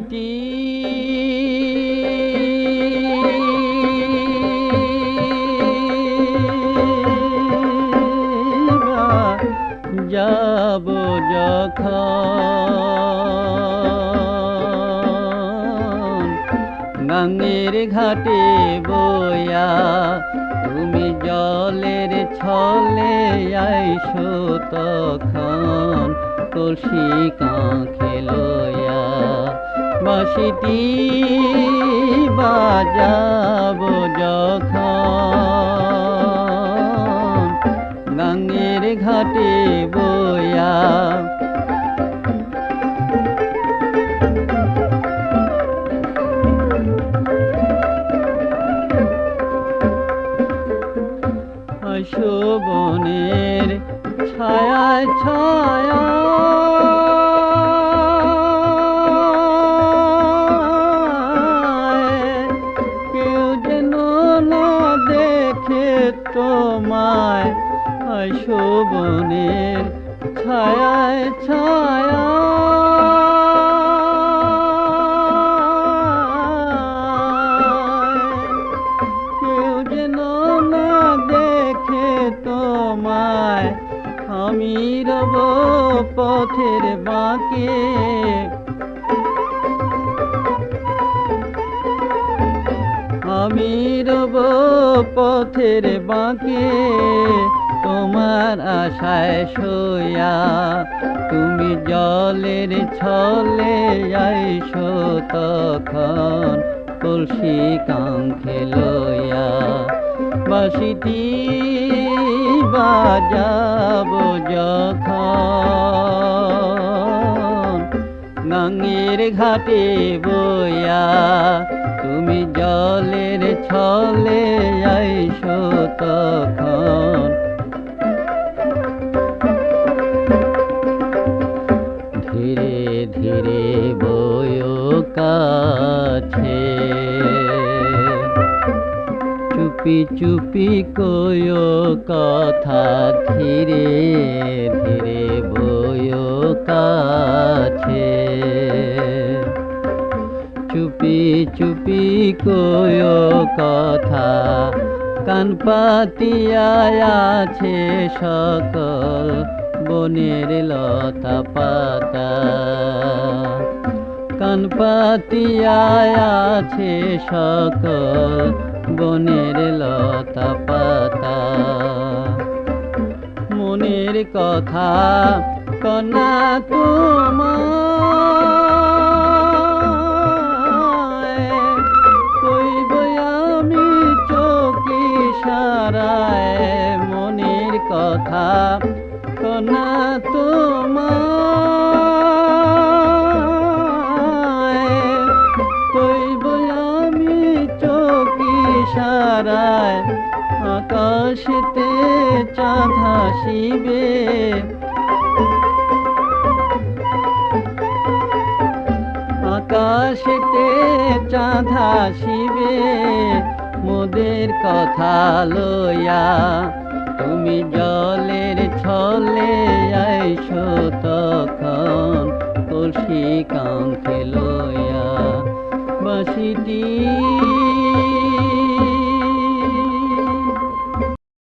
হইতি যাব যখন গঙ্গের ঘাটে বয়া তুমি জলের ছলে আইসো তখন তুলসী কাঁখে লয়া বাসিটি বাজাব যখন গাঙ্গের ঘাটে বয়া। শোভনের ছায়া ছায়া তোমায় শোভনের ছায়ায় ছায়া। কেউ যেন না দেখে তোমায় আমি রব পথের বাঁকে। পথের বাঁকে তোমার আশায় শোয়া তুমি জলের ছলে আইসো তখন তুলসী কাঙ্খে লয়া বাসিটি বাজাব যখন। গাঙ্গের ঘাটে বয়া তুমি জলের ছলে আইসো ধীরে ধীরে বয় কাছে। চুপি চুপি কয় কথা, ধীরে ধীরে বয় কাছে। চুপি চুপি কয় কথা কান পাতিয়া আছে সকল বনের লতা পাতা। কান পাতিয়া আছে সকল বনের লতা পাতা। মনের কথা কনা তোমায় সারায় মনের কথা কনা তোমায়। কইব আমি চোখে সারায় আকাশেতে চাঁদ হাসিবে আকাশেতে চাঁদ হাসিবে মোদের কথা লইয়া তুমি জলের ছলে আইসো তখন কলসি কাঙ্খে লইয়া। বাসিটি